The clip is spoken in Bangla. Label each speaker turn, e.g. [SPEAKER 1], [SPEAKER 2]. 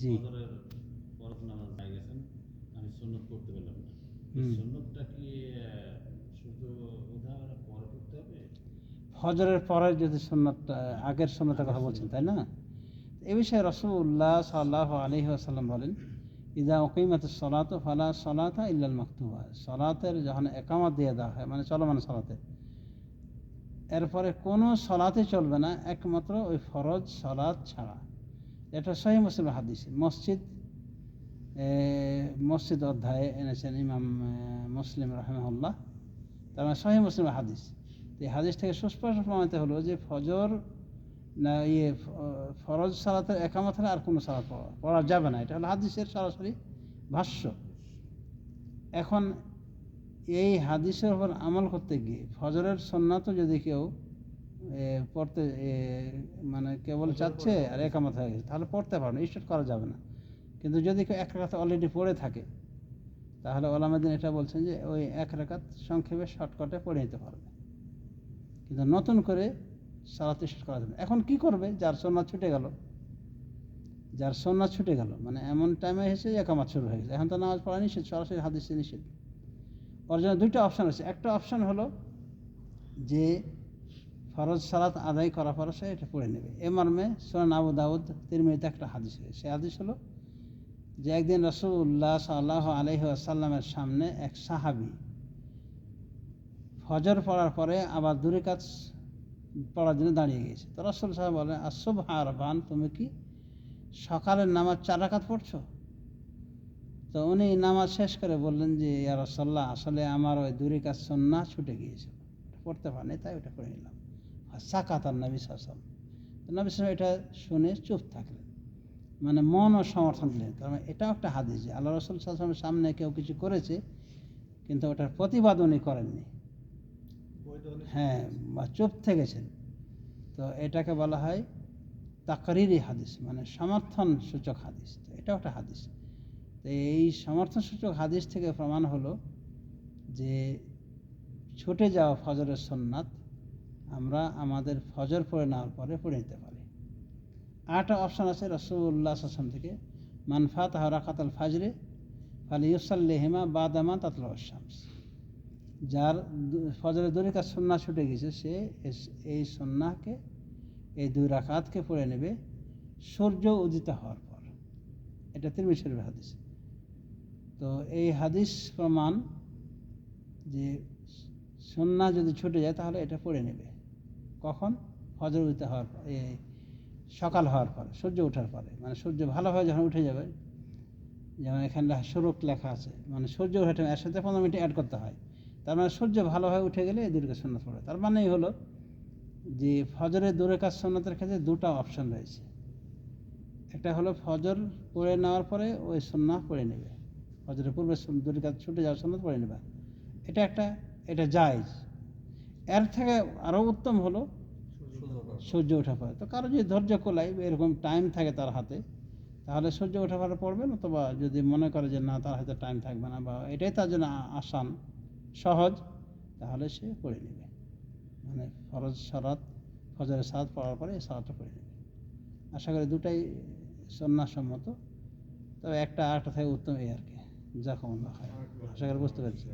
[SPEAKER 1] জি।
[SPEAKER 2] হয়ে গেছেন আমি করতে পারলাম না। কি উদাহরণ পরে করতে হবে?
[SPEAKER 1] ফজরের পরে যদি সন্ন্যতটা আগের সন্ন্যতের কথা বলছেন তাই না? এ বিষয়ে রসুল্লাহ সাল্লাহ আলহি আসাল্লাম বলেন ইদা ওকিমাত সলাত ফালা সলাতা ইল্লাল মাকতুবা। সলাতের যখন একামত দিয়ে দেওয়া হয় মানে চলমান সলাতে এরপরে কোনো সলাতে চলবে না একমাত্র ওই ফরজ সলাত ছাড়া। এটা সহি মুসলিম হাদিস। মসজিদ মসজিদ অধ্যায়ে এনেছেন ইমাম মুসলিম রহমউল্লাহ তার মানে সহি মুসলিম হাদিস। এই হাদিস থেকে সুস্পষ্ট প্রমাণিত হলো যে ফজর না ইয়ে ফরজ সালাতের একামত হলে আর কোনো সালাত পড়া- যাবে না। এটা হলো হাদিসের সরাসরি ভাষ্য। এখন এই হাদিসের উপর আমল করতে গিয়ে ফজরের সন্ন্যাত যদি কেউ পড়তে মানে কেবল চাচ্ছে আর একামত হয়ে গেছে তাহলে পড়তে পারবে না, স্টার্ট করা যাবে না। কিন্তু যদি কেউ এক রাখাতে অলরেডি পড়ে থাকে, তাহলে ওলামাদিন এটা বলছেন যে ওই এক রাকাত সংক্ষেপে শর্টকাটে পড়ে নিতে পারবে। কিন্তু নতুন করে সালাত স্টার্ট করা যাবে। এখন কি করবে? যার সন্ন্যাত ছুটে গেল, যার সন্ন্যাত ছুটে গেল মানে এমন টাইমে এসে একামাত শুরু হয়ে গেছে। এখন তো নামাজ পড়া নিষেধ, সরাসরি হাদিসে নিষেধ। ওর জন্য দুইটা অপশান আছে। একটা অপশান হলো যে ফরজ সালাত আদায় করার পরে সে এটা পড়ে নেবে। এ মর্মে সোনান আবু দাউদ তিরমিতে একটা হাদিস হয়েছে সে হাদিস হলো যে একদিন রসুল্লাহ সাল্লাহ আলহি আসাল্লামের সামনে এক সাহাবি ফজর পড়ার পরে আবার দূরে কাজ পড়ার জন্য দাঁড়িয়ে গেছে তো রসুল সাহেব বলেন আসব হারবান তুমি কি সকালের নামাজ চার রাকাত পড়ছো? তো উনি নামাজ শেষ করে বললেন যে, ইয়া রসল্লাহ আসলে আমার ওই দূরে কাজ সন্না ছুটে গিয়েছিল পড়তে পারিনি, তাই ওটা পড়ে নিলাম। সাকাত আর নবী সাসম নবী সাসম এটা শুনে চুপ থাকলেন। মানে মন ও সমর্থন দিলেন। কারণ এটাও একটা হাদিস যে আল্লাহ রসুল সাল্লামের সামনে কেউ কিছু করেছে, কিন্তু ওটার প্রতিবাদ উনি করেননি। হ্যাঁ বা চুপ থেকেছেন। তো এটাকে বলা হয় তাকরিরি হাদিস মানে সমর্থন সূচক হাদিস। তো এটাও একটা হাদিস। তো এই সমর্থন সূচক হাদিস থেকে প্রমাণ হলো যে ছুটে যাওয়া ফজরের সন্ন্যাত আমরা আমাদের ফজর পড়ে নেওয়ার পরে পড়ে নিতে পারি। আরেকটা অপশান আছে রসুল্লাহ আসলাম থেকে মানফাত হরাকাতাল ফাজরে ফালি ইউসাল্লেহিমা বাদামা তাতলা শামস। যার ফজরের দুই রাকাত সন্না ছুটে গেছে, সে এই সন্নাকে এই দুই রাখাতকে পড়ে নেবে সূর্য উদিত হওয়ার পর। এটা তিরমি হাদিস। তো এই হাদিস প্রমাণ যে সন্না যদি ছুটে যায় তাহলে এটা পড়ে নেবে। কখন? ফজর উদিত হওয়ার পর সকাল হওয়ার পরে, সূর্য ওঠার পরে। মানে সূর্য ভালোভাবে যখন উঠে যাবে, যেমন এখানে সুরক লেখা আছে মানে সূর্য ওঠে এর সাথে পনেরো মিনিট অ্যাড করতে হয়। তার মানে সূর্য ভালোভাবে উঠে গেলে এই দুর্গা সন্ন্যত পড়ে। তার মানেই হলো যে ফজরের দূরে কাজ সন্ন্যতের ক্ষেত্রে দুটো অপশন রয়েছে। একটা হলো ফজর পড়ে নেওয়ার পরে ওই সন্না পড়ে নেবে। ফজরের পূর্বে সুন- দূরে কাজ, ছুটে যাওয়ার সন্ন্যত পড়ে নেবে। এটা একটা, এটা জায়জ। এর থেকে আরও উত্তম হলো সূর্য ওঠা পরে তো কারও যদি ধৈর্য কোলায় বা এরকম টাইম থাকে তার হাতে, তাহলে সূর্য ওঠা পরে পড়বেন অথবা যদি মনে করে যে না, তার হাতে টাইম থাকবে না বা এটাই তার জন্য আসান সহজ, তাহলে সে পড়ে নেবে। মানে ফরজ সারাত ফজরের সাত পড়ার পরে এই সালাদটা পড়ে নেবে। আশা করি দুটাই সন্ন্যাসম্মত। তবে একটা, আরেকটা থেকে উত্তম এই আর কি। যখন হয় আশা করি বুঝতে পেরেছি